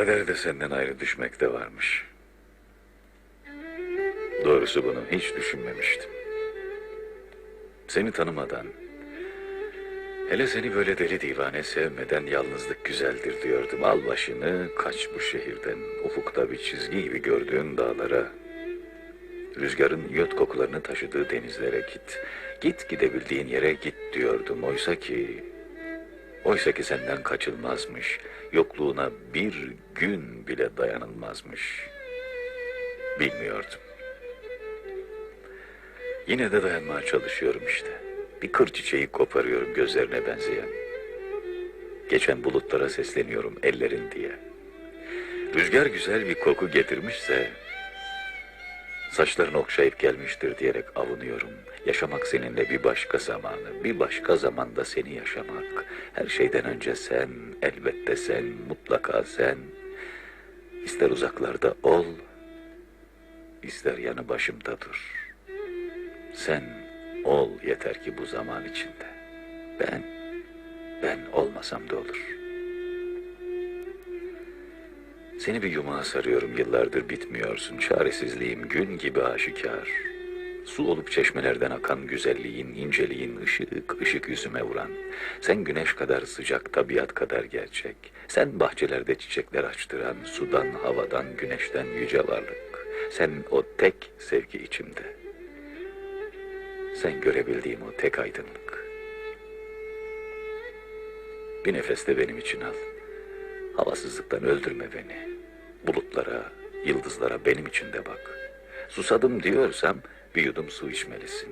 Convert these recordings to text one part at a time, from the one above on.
Kaderde senden ayrı düşmek de varmış. Doğrusu bunu hiç düşünmemiştim. Seni tanımadan, hele seni böyle deli divane sevmeden yalnızlık güzeldir diyordum. Al başını, kaç bu şehirden, ufukta bir çizgi gibi gördüğün dağlara, rüzgarın yöt kokularını taşıdığı denizlere git. Git gidebildiğin yere git diyordum. Oysa ki, oysa ki senden kaçılmazmış. Yokluğuna bir gün bile dayanılmazmış. Bilmiyordum. Yine de dayanmaya çalışıyorum işte. Bir kır çiçeği koparıyorum gözlerine benzeyen. Geçen bulutlara sesleniyorum ellerin diye. Rüzgar güzel bir koku getirmişse saçlarını okşayıp gelmiştir diyerek avunuyorum. Yaşamak seninle bir başka zamanı, bir başka zamanda seni yaşamak. Her şeyden önce sen, elbette sen, mutlaka sen. İster uzaklarda ol, ister yanı başımda dur. Sen ol yeter ki bu zaman içinde. Ben, ben olmasam da olur. Seni bir yumağa sarıyorum yıllardır bitmiyorsun. Çaresizliğim gün gibi aşikar. Su olup çeşmelerden akan güzelliğin, inceliğin ışık ışık yüzüme vuran. Sen güneş kadar sıcak, tabiat kadar gerçek. Sen bahçelerde çiçekler açtıran, sudan, havadan, güneşten yüce varlık. Sen o tek sevgi içimde. Sen görebildiğim o tek aydınlık. Bir nefeste benim için al. Havasızlıktan öldürme beni. Bulutlara, yıldızlara benim için de bak. Susadım diyorsam bir yudum su içmelisin.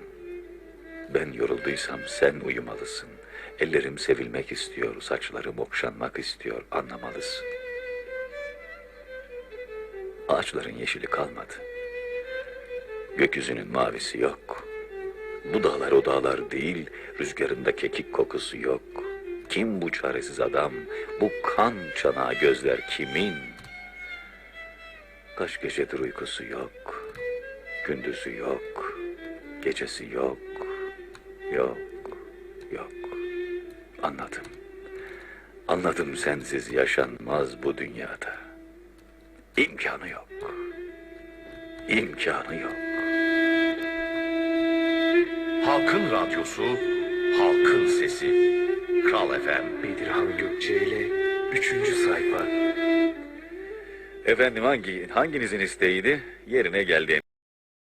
Ben yorulduysam sen uyumalısın. Ellerim sevilmek istiyor, saçlarım okşanmak istiyor, anlamalısın. Ağaçların yeşili kalmadı. Gökyüzünün mavisi yok. Bu dağlar o dağlar değil, rüzgarında kekik kokusu yok. Kim bu çaresiz adam, bu kan çanağı gözler kimin? Kaç gecedir uykusu yok, gündüzü yok, gecesi yok, yok, yok. Anladım, anladım sensiz yaşanmaz bu dünyada. İmkanı yok, imkanı yok. Halkın Radyosu, Halkın Sesi. Kral FM. Bedirhan Gökçe ile 3. sayfa. Efendim hangi hanginizin isteğiydi? Yerine geldi.